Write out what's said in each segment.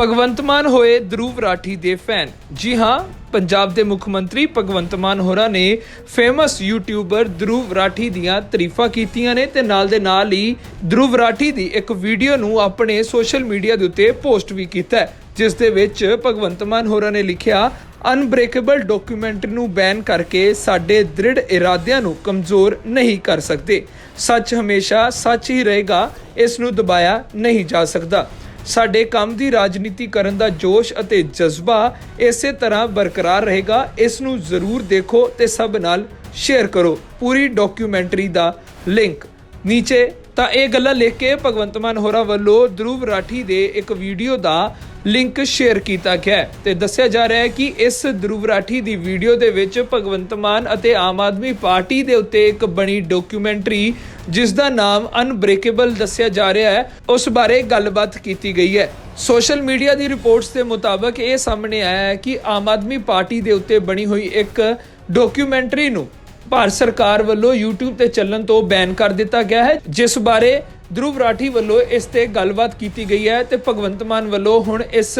ਭਗਵੰਤ ਮਾਨ ਹੋਏ ਧਰੂਵ ਰਾਠੀ ਦੇ ਫੈਨ। ਜੀ ਹਾਂ, ਪੰਜਾਬ ਦੇ ਮੁੱਖ ਮੰਤਰੀ ਭਗਵੰਤ ਮਾਨ ਹੋਰਾਂ ਨੇ ਫੇਮਸ ਯੂਟਿਊਬਰ ਧਰੂਵ ਰਾਠੀ ਦੀਆਂ ਤਾਰੀਫਾਂ ਕੀਤੀਆਂ ਨੇ ਤੇ ਨਾਲ ਦੇ ਨਾਲ ਹੀ ਧਰੂਵ ਰਾਠੀ ਦੀ ਇੱਕ ਵੀਡੀਓ ਨੂੰ ਆਪਣੇ ਸੋਸ਼ਲ ਮੀਡੀਆ ਦੇ ਉੱਤੇ ਪੋਸਟ ਵੀ ਕੀਤਾ ਜਿਸ ਦੇ ਵਿੱਚ ਭਗਵੰਤ ਮਾਨ ਹੋਰਾਂ ਨੇ ਲਿਖਿਆ ਅਨਬ੍ਰੇਕੇਬਲ ਡਾਕੂਮੈਂਟ ਨੂੰ ਬੈਨ ਕਰਕੇ ਸਾਡੇ ਦ੍ਰਿੜ ਇਰਾਦਿਆਂ ਨੂੰ ਕਮਜ਼ੋਰ ਨਹੀਂ ਕਰ ਸਕਦੇ। ਸੱਚ ਹਮੇਸ਼ਾ ਸੱਚ ਹੀ ਰਹੇਗਾ, ਇਸ ਨੂੰ ਦਬਾਇਆ ਨਹੀਂ ਜਾ ਸਕਦਾ। ਸਾਡੇ ਕੰਮ ਦੀ ਰਾਜਨੀਤੀ ਕਰਨ ਦਾ ਜੋਸ਼ ਅਤੇ ਜਜ਼ਬਾ ਇਸੇ ਤਰ੍ਹਾਂ ਬਰਕਰਾਰ ਰਹੇਗਾ। ਇਸ ਨੂੰ ਜ਼ਰੂਰ ਦੇਖੋ ਤੇ ਸਭ ਨਾਲ ਸ਼ੇਅਰ ਕਰੋ। ਪੂਰੀ ਡਾਕੂਮੈਂਟਰੀ ਦਾ ਲਿੰਕ। ਨੀਚੇ ਤਾਂ ਇਹ ਗੱਲਾਂ ਲਿਖ ਕੇ ਭਗਵੰਤ ਮਾਨ ਹੋਰਾਂ ਵੱਲੋਂ ਧਰੂਵ ਰਾਠੀ ਦੇ ਇੱਕ ਵੀਡੀਓ ਦਾ ਲਿੰਕ ਸ਼ੇਅਰ ਕੀਤਾ ਗਿਆ ਹੈ ਤੇ ਦੱਸਿਆ ਜਾ ਰਿਹਾ ਹੈ ਕਿ ਇਸ ਧਰੂਵ ਰਾਠੀ ਦੀ ਵੀਡੀਓ ਦੇ ਵਿੱਚ ਭਗਵੰਤ ਮਾਨ ਅਤੇ ਆਮ ਆਦਮੀ ਪਾਰਟੀ ਦੇ ਉੱਤੇ ਇੱਕ ਬਣੀ ਡਾਕੂਮੈਂਟਰੀ ਜਿਸ ਦਾ ਨਾਮ ਅਨਬ੍ਰੇਕੇਬਲ ਦੱਸਿਆ ਜਾ ਰਿਹਾ ਹੈ, ਉਸ ਬਾਰੇ ਗੱਲਬਾਤ ਕੀਤੀ ਗਈ ਹੈ। ਸੋਸ਼ਲ ਮੀਡੀਆ ਦੀ ਰਿਪੋਰਟਸ ਦੇ ਮੁਤਾਬਕ ਇਹ ਸਾਹਮਣੇ ਆਇਆ ਹੈ ਕਿ ਆਮ ਆਦਮੀ ਪਾਰਟੀ ਦੇ ਉੱਤੇ ਬਣੀ ਹੋਈ ਇੱਕ ਡਾਕੂਮੈਂਟਰੀ ਨੂੰ ਭਾਰਤ ਸਰਕਾਰ ਵੱਲੋਂ YouTube ਤੇ ਚੱਲਣ ਤੋਂ ਬੈਨ ਕਰ ਦਿੱਤਾ ਗਿਆ ਹੈ, ਜਿਸ ਬਾਰੇ ਧਰੁਵ ਰਾਠੀ ਵੱਲੋਂ ਇਸ ਤੇ ਗੱਲਬਾਤ ਕੀਤੀ ਗਈ ਹੈ ਤੇ ਭਗਵੰਤ ਮਾਨ ਵੱਲੋਂ ਹੁਣ ਇਸ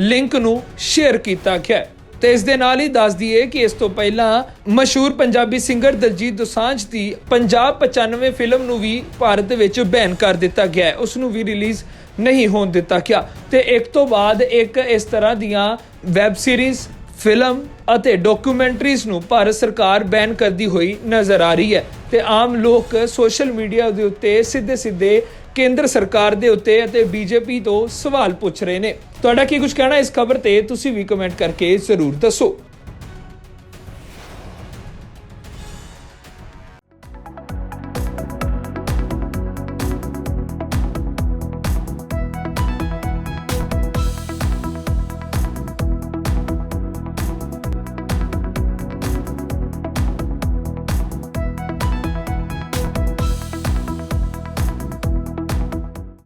ਲਿੰਕ ਨੂੰ ਸ਼ੇਅਰ ਕੀਤਾ ਗਿਆ ਹੈ। ਤੇ ਇਸ ਦੇ ਨਾਲ ਹੀ ਦੱਸ ਦਈਏ ਕਿ ਇਸ ਤੋਂ ਪਹਿਲਾਂ ਮਸ਼ਹੂਰ ਪੰਜਾਬੀ ਸਿੰਗਰ ਦਲਜੀਤ ਦੋਸਾਂਝ ਦੀ ਪੰਜਾਬ 95 ਫਿਲਮ ਨੂੰ ਵੀ ਭਾਰਤ ਵਿੱਚ ਬੈਨ ਕਰ ਦਿੱਤਾ ਗਿਆ ਹੈ। ਉਸ ਨੂੰ ਵੀ ਰਿਲੀਜ਼ ਨਹੀਂ ਹੋਣ ਦਿੱਤਾ ਗਿਆ। ਤੇ ਇੱਕ ਤੋਂ ਬਾਅਦ ਇੱਕ ਇਸ ਤਰ੍ਹਾਂ ਦੀਆਂ ਵੈਬ ਸੀਰੀਜ਼, ਫਿਲਮ ਅਤੇ ਡਾਕੂਮੈਂਟਰੀਜ਼ ਨੂੰ ਭਾਰਤ ਸਰਕਾਰ ਬੈਨ ਕਰਦੀ ਹੋਈ ਨਜ਼ਰ ਆ ਰਹੀ ਹੈ। ਤੇ ਆਮ ਲੋਕ ਸੋਸ਼ਲ ਮੀਡੀਆ ਦੇ ਉੱਤੇ ਸਿੱਧੇ ਸਿੱਧੇ ਕੇਂਦਰ ਸਰਕਾਰ ਦੇ ਉੱਤੇ ਅਤੇ ਬੀਜੇਪੀ ਤੋਂ ਸਵਾਲ ਪੁੱਛ ਰਹੇ ਨੇ। ਤੁਹਾਡਾ ਕੀ ਕੁਝ ਕਹਿਣਾ ਇਸ ਖਬਰ ਤੇ? ਤੁਸੀਂ ਵੀ ਕਮੈਂਟ ਕਰਕੇ ਜ਼ਰੂਰ ਦੱਸੋ।